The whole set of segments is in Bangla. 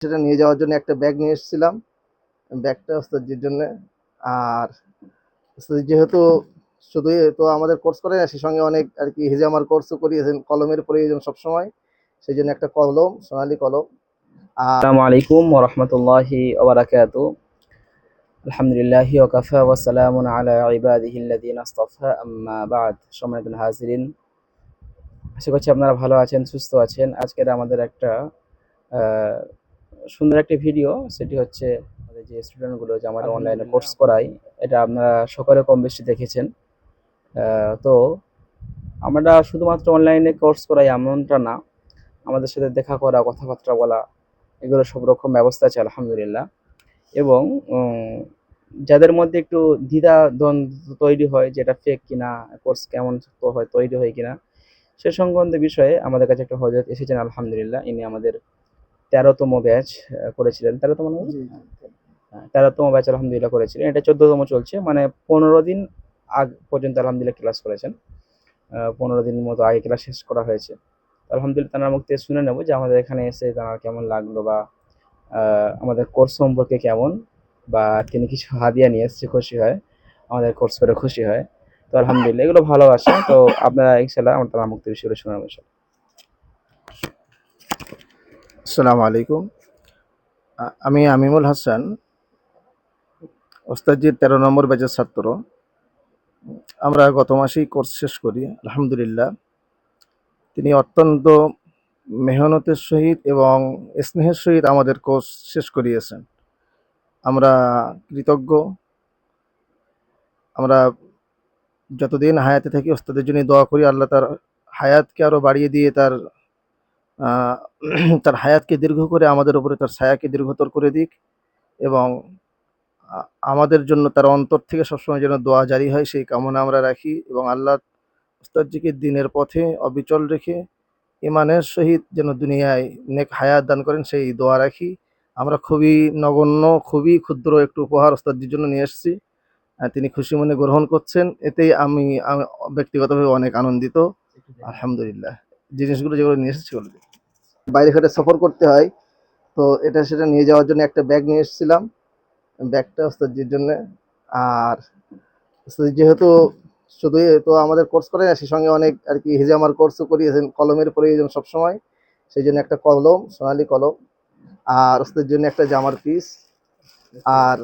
সেটা নিয়ে যাওয়ার জন্য একটা ব্যাগ নিয়ে এসেছিলাম। ব্যাগটা ওস্তাদজির জন্য। আর ওস্তাদজি যেহেতু শুধুই তো আমাদের কোর্স করে না, সেই সঙ্গে অনেক আর কি হিজামার কোর্সও করিয়েছেন, কলমের প্রয়োজন সবসময়। সেই জন্য একটা কলম, সোনালি কলম। আসসালামু আলাইকুম ওরহমতুল্লাহি ওবরাকাত। আলহামদুলিল্লাহি ওকাফা ওয়াসালামুন আলা ইবাদিহিল্লাযিন আস্তাফা, আম্মা বাদ। সম্মানিত হাজিরিন, আশা করছি আপনারা ভালো আছেন, সুস্থ আছেন। আজকের আমাদের একটা সুন্দর একটা ভিডিও সেটি হচ্ছে আমাদের যে স্টুডেন্টগুলো যে আমরা অনলাইনে কোর্স করাই এটা আপনারা সকলে কম বেশি দেখেছেন। তো আমরা শুধুমাত্র অনলাইনে কোর্স করাই এমনটা না আমাদের সাথে দেখা করা কথাবার্তা বলা এগুলো সব রকম ব্যবস্থা আছে আলহামদুলিল্লাহ। এবং যাদের মধ্যে একটু দ্বিধা দ্বন্দ্ব তৈরি হয় যেটা ফেক কিনা কোর্স কেমন হয় তৈরি হয় কিনা সে সংক্রান্ত বিষয়ে আমাদের কাছে একটা হজরত এসেছেন আলহামদুলিল্লাহ। ইনি আমাদের তেরোতম ব্যাচ করেছিলেন। তেরোতম হ্যাঁ, তেরোতম ব্যাচ আলহামদুলিল্লাহ করেছিলেন। এটা চোদ্দতম চলছে। মানে পনেরো দিন আগ পর্যন্ত আলহামদুলিল্লাহ ক্লাস করেছেন। পনেরো দিন মতো আগে ক্লাস শেষ করা হয়েছে। আলহামদুলিল্লাহ তার মুখ থেকে শুনে নেব যে আমাদের এখানে এসে তার কেমন লাগল বা আমাদের কোর্স সম্পর্কে কেমন বা তিনি কিছু হাদিয়া নিয়ে এসেছে খুশি হয়। আমাদের কোর্স করে খুশি হয়। তো আলহামদুলিল্লাহ এগুলো ভালোবাসা। তো আপনারা ইনশাল্লাহ আমার তার মুখ থেকে বিষয়গুলো শুনে নেব ইনশাল্লাহ। আসসালামু আলাইকুম। আমি আমিমুল হাসান, ওস্তাদজির তেরো নম্বর ব্যাচের ছাত্র। আমরা গত মাসেই কোর্স শেষ করি, আলহামদুলিল্লাহ। তিনি অত্যন্ত মেহনতের সহিত এবং স্নেহের সহিত আমাদের কোর্স শেষ করিয়েছেন। আমরা কৃতজ্ঞ। আমরা যতদিন হায়াতে থাকি, ওস্তাদের জন্য দোয়া করি, আল্লাহ তার হায়াতকে আরও বাড়িয়ে দিয়ে তার তার হায়াতকে দীর্ঘ করে আমাদের উপরে তার ছায়াকে দীর্ঘতর করে দিক এবং আমাদের জন্য তার অন্তর থেকে সবসময় যেন দোয়া জারি হয় সেই কামনা আমরা রাখি এবং আল্লাহ উস্তাদজিকে দিনের পথে অবিচল রেখে ইমানের সহিত যেন দুনিয়ায় নেক হায়াত দান করেন সেই দোয়া রাখি। আমরা খুবই নগণ্য খুবই ক্ষুদ্র একটু উপহার ওস্তাদজির জন্য নিয়ে এসেছি। তিনি খুশি মনে গ্রহণ করছেন। এতেই আমি আমি ব্যক্তিগতভাবে অনেক আনন্দিত। আলহামদুলিল্লাহ। জিনিসগুলো যেগুলো নিয়ে এসেছি সেগুলো দিই। বাইরে ঘাটে সফর করতে হয়। তো এটা সেটা নিয়ে যাওয়ার জন্য একটা ব্যাগ নিয়ে এসেছিলাম। ব্যাগটা ওস্তাদজির জন্য। আর যেহেতু শুধুই তো আমাদের কোর্স করে না সেই সঙ্গে অনেক আর কি হিজামার কোর্সও করিয়েছেন, কলমের প্রয়োজন সবসময়। সেই জন্য একটা কলম, সোনালি কলম। আর ওস্তাদের জন্য একটা জামার পিস আর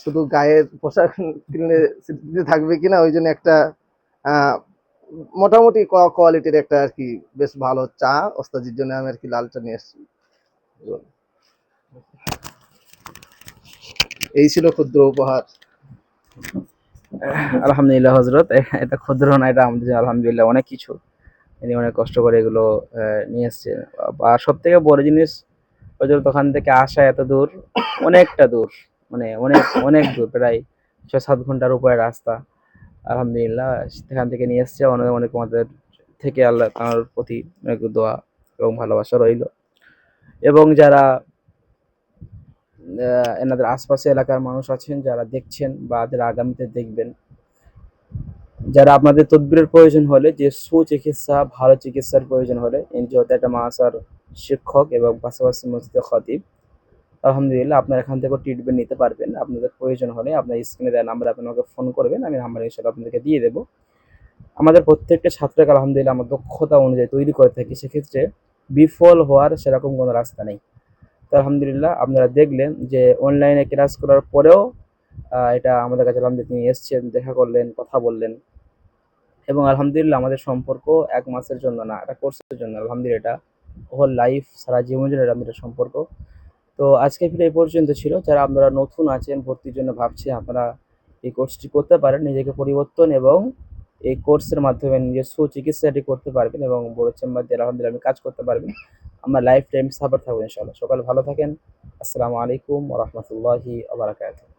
শুধু গায়ের পোশাক কিনলে থাকবে কিনা, ওই জন্য একটা মোটামুটি কোয়ালিটির একটা আর কি বেশ ভালো চা, ওস্তাজির জন্য আমি আর কি লাল চা নিয়ে এসেছি। এই ছিল ক্ষুদ্র উপহার। আলহামদুলিল্লাহ হজরত এটা ক্ষুদ্র না, এটা আমাদের আলহামদুলিল্লাহ অনেক কিছু। ইনি অনেক কষ্ট করে এগুলো নিয়ে এসছে। আর সব থেকে বড় জিনিস হজরত ওখান থেকে আসা এত দূর, অনেকটা দূর মানে অনেক অনেক দূর, প্রায় ছয় সাত ঘণ্টার উপরে রাস্তা। আলহামদুলিল্লাহ, সেখান থেকে নিয়ে এসছে। অনেক অনেক আমাদের থেকে আল্লাহ তাঁর প্রতি অনেক দোয়া এবং ভালোবাসা রইল। এবং যারা এনাদের আশপাশে এলাকার মানুষ আছেন, যারা দেখছেন বা যারা আগামীতে দেখবেন, যারা আপনাদের তদবিরের প্রয়োজন হলে, যে সুচিকিৎসা, ভালো চিকিৎসার প্রয়োজন হলে ইনি যেহেতু একটা মাসার শিক্ষক এবং পাশাপাশি মসজিদের খতিব আলহামদুলিল্লাহ, আপনার এখান থেকে ট্রিটমেন্ট নিতে পারবেন। আপনাদের প্রয়োজন হলে আপনার স্ক্রিনে দেওয়া নাম্বারে আপনি আমাকে ফোন করবেন, আমি নাম্বার হিসেবে আপনাদেরকে দিয়ে দেবো। আমাদের প্রত্যেকটা ছাত্রকে আলহামদুলিল্লাহ আমার দক্ষতা অনুযায়ী তৈরি করে থাকি, সেক্ষেত্রে বিফল হওয়ার সেরকম কোনো রাস্তা নেই। তো আলহামদুলিল্লাহ, আপনারা দেখলেন যে অনলাইনে ক্লাস করার পরেও এটা আমাদের কাছে আলহামদুলিল্লাহ তিনি এসছেন, দেখা করলেন, কথা বললেন। এবং আলহামদুলিল্লাহ আমাদের সম্পর্ক এক মাসের জন্য না এটা কোর্সের জন্য আলহামদুলিল্লাহ এটা হোল লাইফ সারা জীবন জন্য আমাদের সম্পর্ক। তো আজকে ফিরে এই পর্যন্ত ছিল। যারা আপনারা নতুন আছেন, ভর্তির জন্য ভাবছি আপনারা এই কোর্সটি করতে পারেন, নিজেকে পরিবর্তন এবং এই কোর্সের মাধ্যমে নিজের সুচিকিৎসাটি করতে পারবেন এবং বড় চেম্বার দিয়ে আলহামদুলিল্লাহ আমি কাজ করতে পারবেন। আমরা লাইফ টাইম সাপোর্ট থাকব ইনশাআল্লাহ। সকাল ভালো থাকেন। আসসালামু আলাইকুম রহমতুল্লাহি আবরাকাতুহ